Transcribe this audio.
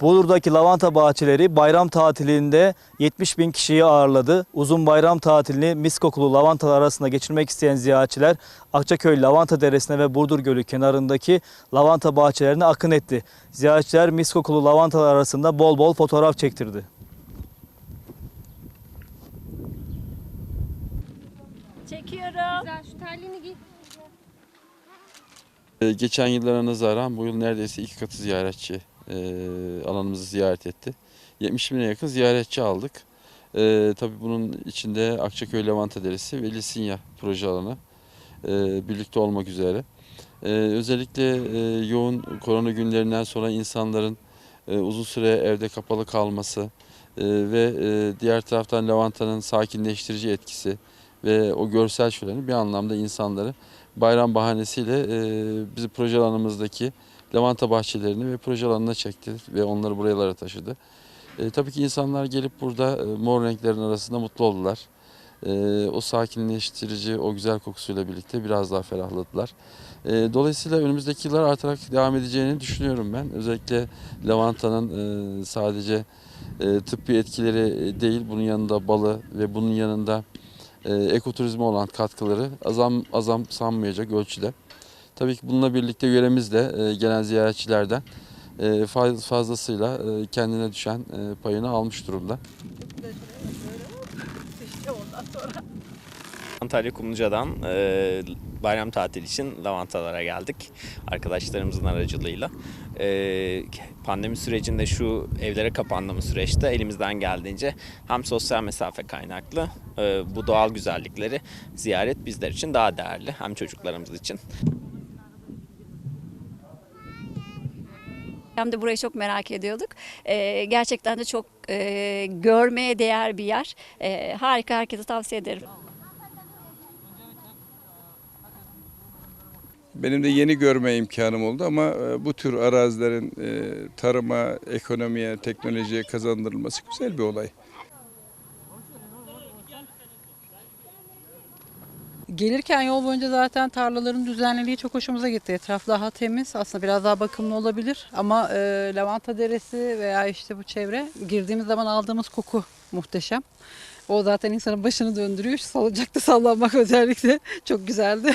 Bolu'daki lavanta bahçeleri bayram tatilinde 70 bin kişiyi ağırladı. Uzun bayram tatilini mis kokulu lavantalar arasında geçirmek isteyen ziyaretçiler Akçaköy Lavanta Deresi'ne ve Burdur Gölü kenarındaki lavanta bahçelerine akın etti. Ziyaretçiler mis kokulu lavantalar arasında bol bol fotoğraf çektirdi. Çekiyorum. Güzel şu terliğini giy. Ee, Geçen yıllara nazaran bu yıl neredeyse iki katı ziyaretçi e, alanımızı ziyaret etti. 70 bine yakın ziyaretçi aldık. E, tabii bunun içinde Akçaköy Lavanta Deresi ve Lisinya proje alanı e, birlikte olmak üzere. E, özellikle e, yoğun korona günlerinden sonra insanların e, uzun süre evde kapalı kalması e, ve e, diğer taraftan lavantanın sakinleştirici etkisi ve o görsel şöleni bir anlamda insanları bayram bahanesiyle e, bizi proje alanımızdaki lavanta bahçelerini ve proje alanına çekti ve onları buralara taşıdı. E, tabii ki insanlar gelip burada e, mor renklerin arasında mutlu oldular. E, o sakinleştirici, o güzel kokusuyla birlikte biraz daha ferahladılar. E, dolayısıyla önümüzdeki yıllar artarak devam edeceğini düşünüyorum ben. Özellikle lavantanın e, sadece e, tıbbi etkileri e, değil, bunun yanında balı ve bunun yanında e, ekoturizme olan katkıları azam azam sanmayacak ölçüde. Tabii ki bununla birlikte yöremiz de e, gelen ziyaretçilerden e, faz- fazlasıyla e, kendine düşen payını almış durumda. Antalya Kumluca'dan e, bayram tatili için lavantalara geldik arkadaşlarımızın aracılığıyla. E, pandemi sürecinde şu evlere kapandığımız süreçte elimizden geldiğince hem sosyal mesafe kaynaklı e, bu doğal güzellikleri ziyaret bizler için daha değerli hem çocuklarımız için. Hem de burayı çok merak ediyorduk. Ee, gerçekten de çok e, görmeye değer bir yer. Ee, harika, herkese tavsiye ederim. Benim de yeni görme imkanım oldu ama e, bu tür arazilerin e, tarıma, ekonomiye, teknolojiye kazandırılması güzel bir olay. Gelirken yol boyunca zaten tarlaların düzenliliği çok hoşumuza gitti. Etraf daha temiz. Aslında biraz daha bakımlı olabilir. Ama e, Lavanta Deresi veya işte bu çevre girdiğimiz zaman aldığımız koku muhteşem. O zaten insanın başını döndürüyor. Şu salıncakta sallanmak özellikle çok güzeldi.